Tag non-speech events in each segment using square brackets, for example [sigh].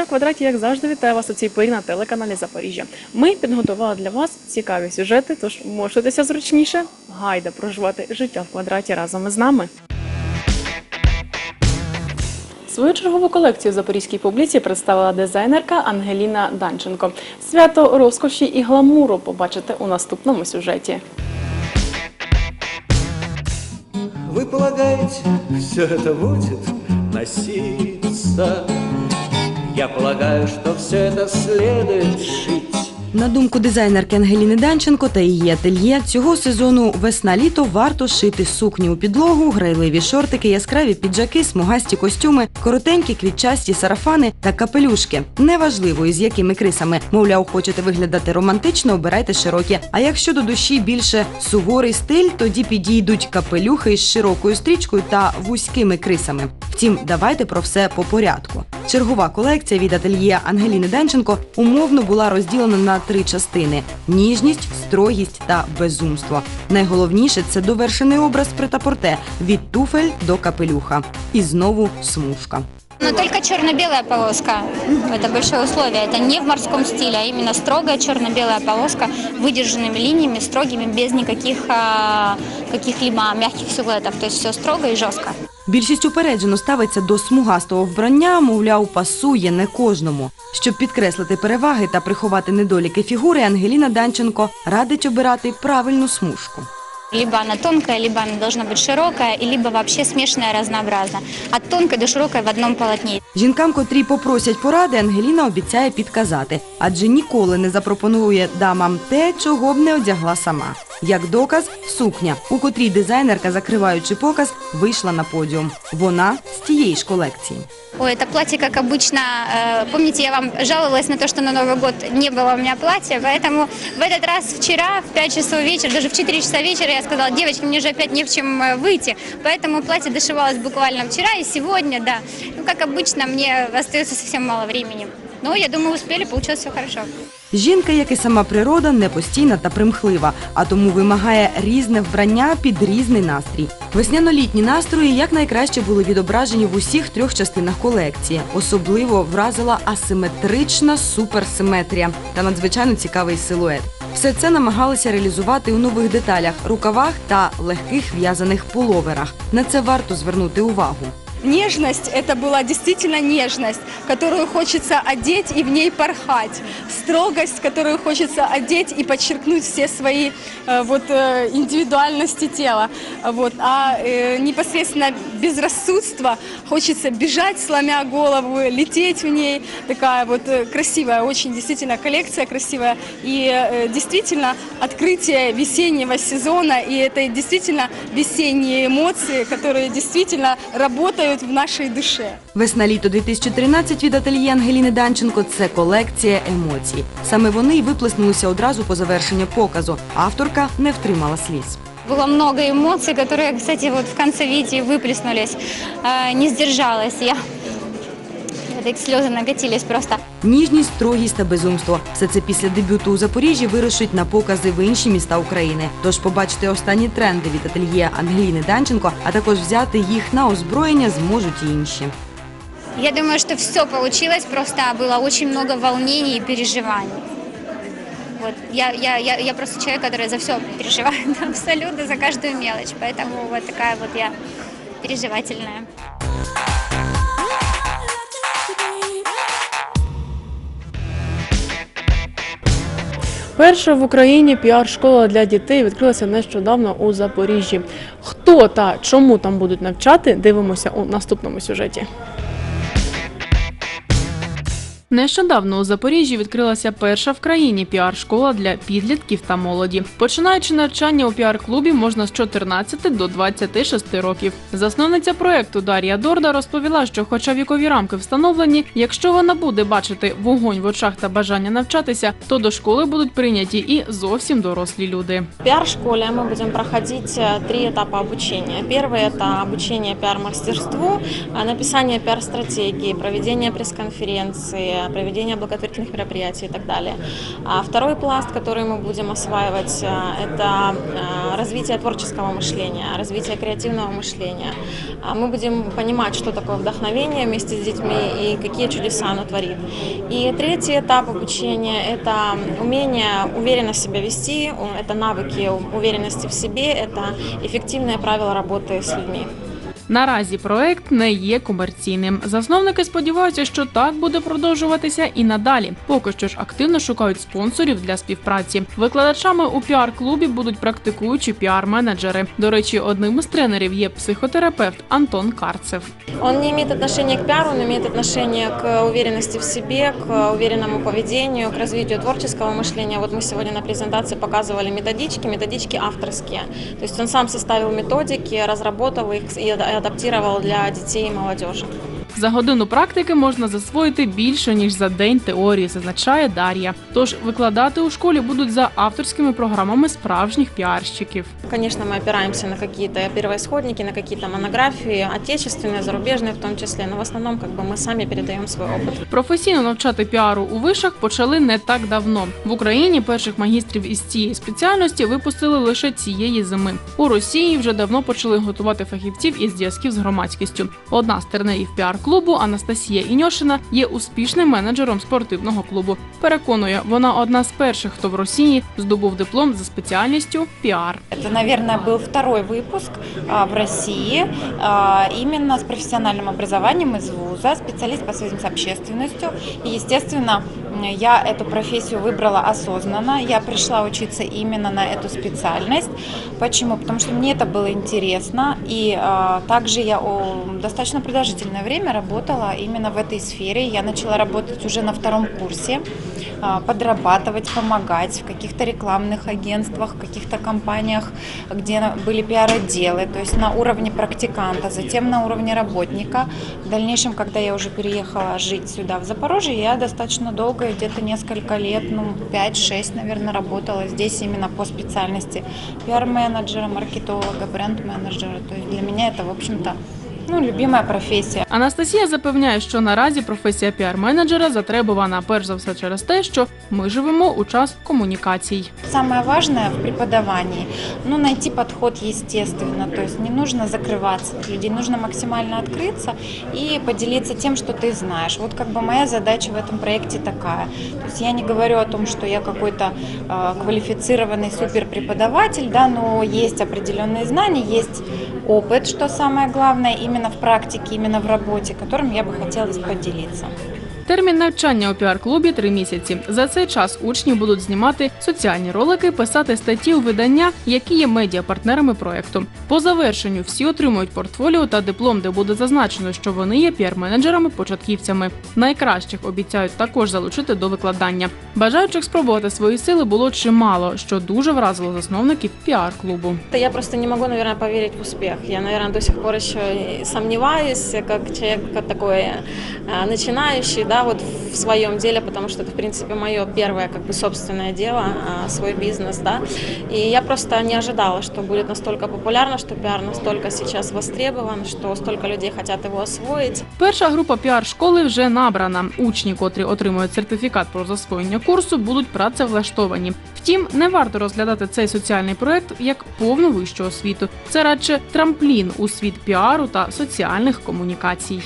Життя квадраті, як завжди, вітаю вас у цій порі на телеканалі Запоріжжя. Ми підготували для вас цікаві сюжети, тож можетеся зручніше. Гайда проживати життя в квадраті разом із нами. Свою чергову колекцію в запорізькій публіці представила дизайнерка Ангеліна Данченко. Свято розкоші і гламуру побачите у наступному сюжеті. Вы полагаете, все это будет носиться? Я полагаю, что все это следует шить. На думку дизайнерки Ангеліни Данченко та її ательє, цього сезону весна-літо варто шити сукні у підлогу, грайливі шортики, яскраві піджаки, смугасті костюми, коротенькі квітчасті сарафани та капелюшки. Неважливо, із якими крисами. Мовляв, хочете виглядати романтично, обирайте широкі. А якщо до душі більше суворий стиль, тоді підійдуть капелюхи із широкою стрічкою та вузькими крисами. Втім, давайте про все по порядку. Чергова колекція від ательє Ангеліни Денченко умовно була розділена на три частини: ніжність, строгість та безумство. Найголовніше це довершений образ притапорте від туфель до капелюха. І знову смужка. Но только черно-белая полоска. Это большое условие. Это не в морском стиле, а именно строгая черно-белая полоска выдержанными линиями, строгими, без никаких а, каких-либо мягких силуэтов. То есть все строго и жестко. Більшість упереджено ставиться до смугастого вбрання, мовляв, пасує не кожному. Щоб підкреслити переваги та приховати недоліки фігури, Ангеліна Данченко радить обирати правильну смужку. Либо она тонкая, либо она должна быть широкая, и либо вообще смешанная разнообразно. От тонкой до широкой в одном полотне. Жінкам, котрі попросять поради, Ангеліна обіцяє підказати, адже ніколи не запропонує дамам те, чого б не одягла сама. Як доказ, сукня, у котрій дизайнерка, закриваючи показ, вийшла на подіум. Вона з тієї ж колекції. Ой, это платье, как обычно. э, Помните, я вам жаловалась на то, что на Новый год не было у меня платья, поэтому в этот раз вчера в 5 часов вечера, даже в 4 часа вечера я сказала, девочки, мне же опять не в чем э, выйти, поэтому платье дошивалось буквально вчера и сегодня, да. Ну, как обычно, мне остается совсем мало времени. Но я думаю, успели, получилось все хорошо. Жінка, як і сама природа, непостійна та примхлива, а тому вимагає різне вбрання під різний настрій. Весняно-літні настрої якнайкраще були відображені в усіх трьох частинах колекції. Особливо вразила асиметрична суперсиметрія та надзвичайно цікавий силует. Все це намагалися реалізувати у нових деталях, рукавах та легких в'язаних пуловерах. На це варто звернути увагу. Нежность – это была действительно нежность, которую хочется одеть и в ней порхать. Строгость, которую хочется одеть и подчеркнуть все свои э, вот, э, индивидуальности тела. Вот. А э, непосредственно безрассудство хочется бежать, сломя голову, лететь в ней. Такая вот э, красивая, очень действительно коллекция красивая. И э, действительно открытие весеннего сезона, и это действительно весенние эмоции, которые действительно работают в нашей душе. Весна-літо 2013 від ательє Ангеліни Данченко це колекція емоцій. Саме вони й виплеснулися одразу по завершенню показу. Авторка не втримала сліз. Было много эмоций, которые, кстати, вот в конце видео выплеснулись. Э, Не сдержалась я. Так слезы накатились просто. Ніжність, строгість та безумство. Все це після дебюту у Запоріжжі вирушить на покази в інші міста України. Тож побачити останні тренди від ательє Ангеліни Данченко, а також взяти їх на озброєння зможуть і інші. Я думаю, что все получилось, просто было очень много волнений и переживаний. Вот. Я, я, я, я просто человек, который за [laughs] все переживает, абсолютно за каждую мелочь. Поэтому вот такая вот я переживательная. Перша в Україні піар-школа для дітей відкрилася нещодавно у Запоріжжі. Хто та чому там будуть навчати, дивимося у наступному сюжеті. Нещодавно у Запоріжжі відкрилася перша в країні піар-школа для підлітків та молоді. Починаючи навчання у піар-клубі можна з 14 до 26 років. Засновниця проекту Дар'я Дорда розповіла, що, хоча вікові рамки встановлені, якщо вона буде бачити вогонь в очах та бажання навчатися, то до школи будуть прийняті і зовсім дорослі люди. В пиар-школе мы будем проходить э, три этапа обучения. Первый – это обучение пиар-мастерству, а, написание пиар-стратегии, проведение пресс-конференции, мероприятия, проведение благотворительных мероприятий и так далее. А второй пласт, который мы будем осваивать, э, это э, развитие творческого мышления, развитие креативного мышления. А Мы будем понимать, что такое вдохновение вместе с детьми и какие чудеса оно творит. И третий этап обучения – это умение уверенно себя вести, у- это навыки уверенности в себе, это эффективные правила работы с людьми. Наразі проект не є комерційним. Засновники сподіваються, що так буде продовжуватися і надалі. Поки що ж активно шукають спонсорів для співпраці. Викладачами у піар-клубі будуть практикуючі піар-менеджери. До речі, одним із тренерів є психотерапевт Антон Карцев. Он не имеет отношения к пиару, он имеет отношение к уверенности в себе, к уверенному поведению, к развитию творческого мышления. Вот мы сегодня на презентации показывали методички, методички авторские. То есть он сам составил методики, разработал их и адаптировал для детей и молодежи. За годину практики можна засвоїти більше ніж за день теорії, зазначає Дар'я. Тож викладати у школі будуть за авторськими програмами справжніх піарщиків. Конечно, мы опираемся на какие-то первоисходники, на какие-то монографии, отечественные, зарубежные в том числе, но в основном как бы мы сами передаем свой опыт. Професійно навчати піару у вишах почали не так давно. В Україні перших магістрів із цієї спеціальності випустили лише цієї зими. У Росії вже давно почали готувати фахівців із зв'язків з громадськістю. Одна з тренерів піар-клубу Анастасія Іньошина є успішним менеджером спортивного клубу. Переконує, вона одна з перших, хто в Росії здобув диплом за спеціальністю піар. Это, наверное, был второй выпуск а, в России а, именно с профессиональным образованием из вуза, специалист по связям с общественностью. И, естественно, м, я эту профессию выбрала осознанно. Я пришла учиться именно на эту специальность. Почему? Потому что мне это было интересно. И а, также я о, достаточно продолжительное время работала именно в этой сфере. Я начала работать уже на втором курсе а, подрабатывать, помогать в каких-то рекламных агентствах, в каких-то компаниях, где были пиар-отделы, то есть на уровне практиканта, затем на уровне работника. В дальнейшем, когда я уже переехала жить сюда, в Запорожье, я достаточно долго, где-то несколько лет, ну 5-6, наверное, работала здесь именно по специальности пиар-менеджера, маркетолога, бренд-менеджера. То есть для меня это, в общем-то, ну, любимая профессия. Анастасія запевняє, що наразі професія піар-менеджера затребувана перш за все через те, що ми живемо у час комунікацій. Самое важное в преподавании, ну, найти подход естественно, то есть не нужно закрываться от людей, нужно максимально открыться и поделиться тем, что ты знаешь. Вот как бы моя задача в этом проекте такая. То есть я не говорю о том, что я какой-то э, квалифицированный суперпреподаватель, да, но есть определенные знания, есть опыт, что самое главное, именно в практике, именно в работе, которым я бы хотела поделиться. Термін навчання у піар-клубі три місяці. За цей час учні будуть знімати соціальні ролики, писати статті у видання, які є медіапартнерами проекту. По завершенню всі отримують портфоліо та диплом, де буде зазначено, що вони є піар-менеджерами-початківцями. Найкращих обіцяють також залучити до викладання. Бажаючих спробувати свої сили було чимало, що дуже вразило засновників піар-клубу. Я просто не могу, наверное, поверить в успех. Я, наверное, до сих пор еще и сомневаюсь, как человек как такой а, начинающий, да, вот в своем деле, потому что это, в принципе, мое первое, как бы, собственное дело, свой бизнес, да. И я просто не ожидала, что будет настолько популярно, что пиар настолько сейчас востребован, что столько людей хотят его освоить. Перша група піар-школи вже набрана. Учні, котрі отримують сертифікат про засвоєння курсу, будуть працевлаштовані. Втім, не варто розглядати цей соціальний проект як повну вищу освіту. Це радше трамплін у світ піару та соціальних комунікацій.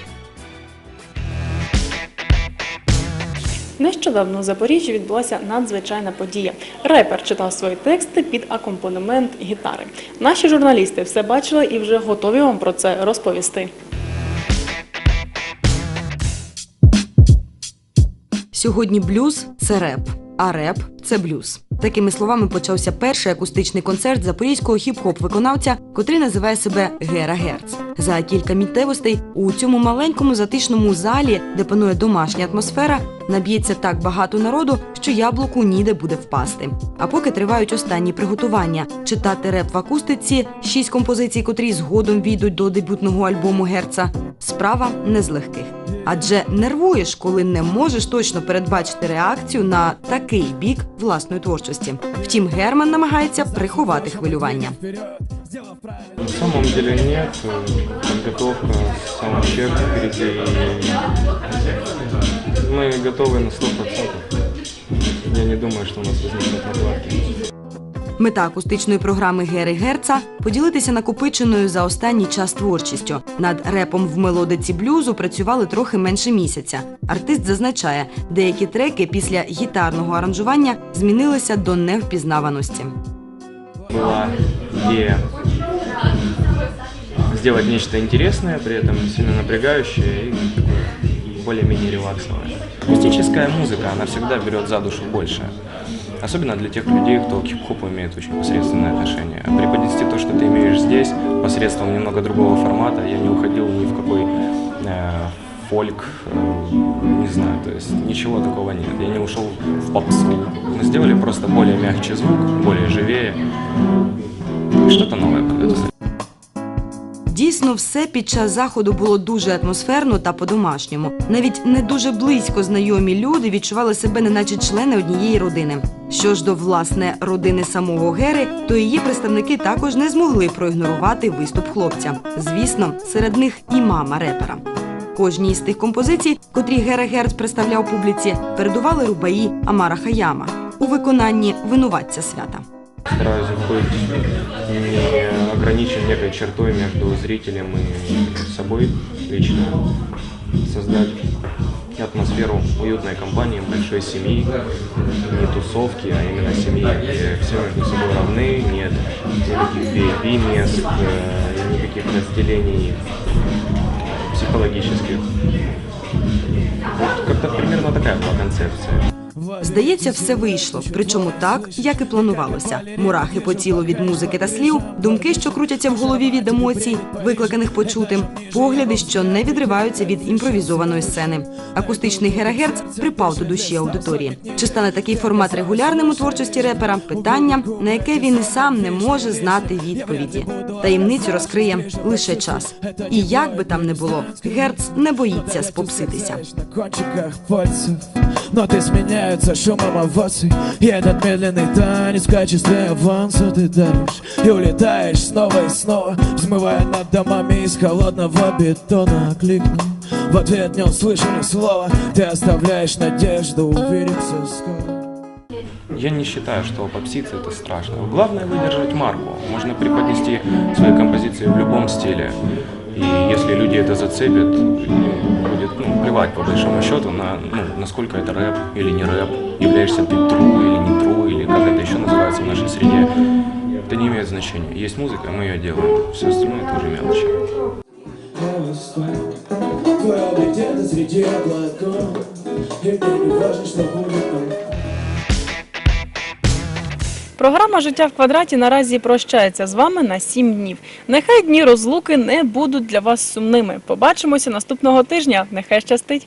Нещодавно у Запоріжжі відбулася надзвичайна подія. Репер читав свої тексти під акомпанемент гітари. Наші журналісти все бачили і вже готові вам про це розповісти. Сьогодні блюз це реп, а реп це блюз. Такими словами почався перший акустичний концерт запорізького хіп-хоп виконавця, котрий називає себе Гера Герц. За кілька мітевостей у цьому маленькому затишному залі, де панує домашня атмосфера, наб'ється так багато народу, що яблуку ніде буде впасти. А поки тривають останні приготування, читати реп в акустиці, шість композицій, котрі згодом війдуть до дебютного альбому Герца, справа не з легких. Адже нервуєш, коли не можеш точно передбачити реакцію на такий бік власної творчості. Втім, Герман намагається приховати хвилювання. На самом деле нет. Подготовка с самого сердца впереди. Мы готовы на 100%. Я не думаю, что у нас возникнут накладки. Мета акустичної програми Гери Герца поділитися накопиченою за останній час творчістю. Над репом в мелодиці блюзу працювали трохи менше місяця. Артист зазначає, деякі треки після гітарного аранжування змінилися до невпізнаваності. Была идея сделать нечто интересное, при этом сильно напрягающее и такое более-менее релаксовое. Акустическая музыка, она всегда берет за душу больше. Особенно для тех людей, кто к хип-хопу имеет очень посредственное отношение. Преподнести то, что ты имеешь здесь, посредством немного другого формата, я не уходил ни в какой э, фольк, э, не знаю, то есть ничего такого нет. Я не ушел в попсу. Мы сделали просто более мягче звук, более живее. Подготовили. Дійсно, все під час заходу було дуже атмосферно та по-домашньому. Навіть не дуже близько знайомі люди відчували себе неначе члени однієї родини. Що ж до власне родини самого Гери, то її представники також не змогли проігнорувати виступ хлопця. Звісно, серед них і мама репера. Кожній із тих композицій, котрі Гера Герц представляв публіці, передували рубаї Амара Хаяма у виконанні винуватця свята. Стараюсь быть не ограничен некой чертой между зрителем и собой лично. Создать атмосферу уютной компании, большой семьи, не тусовки, а именно семьи, где все между собой равны, нет никаких VIP-мест, э, никаких разделений психологических. Вот как-то примерно такая была концепция. Здається, все вийшло, причому так, як і планувалося. Мурахи по тілу від музики та слів, думки, що крутяться в голові від емоцій, викликаних почутим, погляди, що не відриваються від імпровізованої сцени. Акустичний герагерц припав до душі аудиторії. Чи стане такий формат регулярним у творчості репера? Питання, на яке він і сам не може знати відповіді. Таємницю розкриє лише час. І як би там не було, герц не боїться спопситися. на сменяются шумом оваций И этот медленный танец в качестве аванса Ты даришь и улетаешь снова и снова Взмывая над домами из холодного бетона Кликнул в ответ не услышали слова Ты оставляешь надежду увидеться скоро Я не считаю, что попситься это страшно. Главное выдержать марку. Можно преподнести свои композиции в любом стиле. И если люди это зацепят, будет ну, плевать по большому счету на ну, насколько это рэп или не рэп, являешься ты тру или не тру, или как это еще называется в нашей среде. Это не имеет значения. Есть музыка, мы ее делаем. Все остальное это уже мелочи. Облик где-то среди облаков И мне не важно, что будет там Програма Життя в квадраті наразі прощається з вами на сім днів. Нехай дні розлуки не будуть для вас сумними. Побачимося наступного тижня. Нехай щастить!